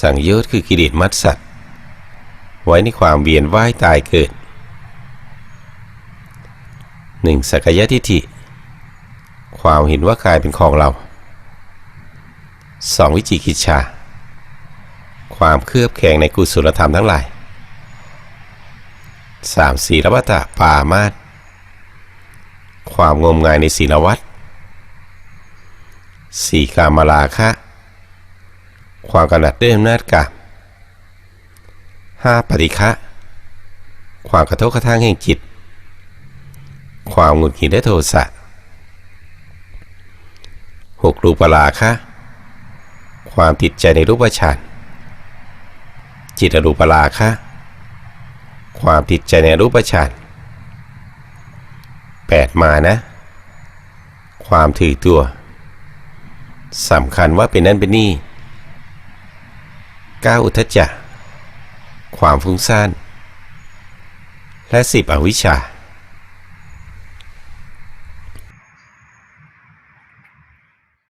สังโยชน์คือกิเลสมัดสัตว์ ไว้ในความเวียนว่ายตายเกิดหนึ่งสักยะทิฏฐิ ความเห็นว่ากายเป็นของเราสองวิจิกิจฉาความเคลือบแคลงในกุศลธรรมทั้งหลายสามศีลวัตะปามาตความงมงายในศีลวัตรสี่กามราคะ ความกำหนัดด้วยอำนาจกามห้าปฏิฆะความกระทบกระทั่งแห่งจิต ความหงุดหงิดและโทสะหกรูปราคะความติดใจในรูปฌานจิตอรูปราคะความติดใจในรูปฌานแปดมานะ ความถือตัวสำคัญว่าเป็นนั่นเป็นนี่ เก้าอุทจจะ ความฟุ้งซ่าน และสิบอวิชชา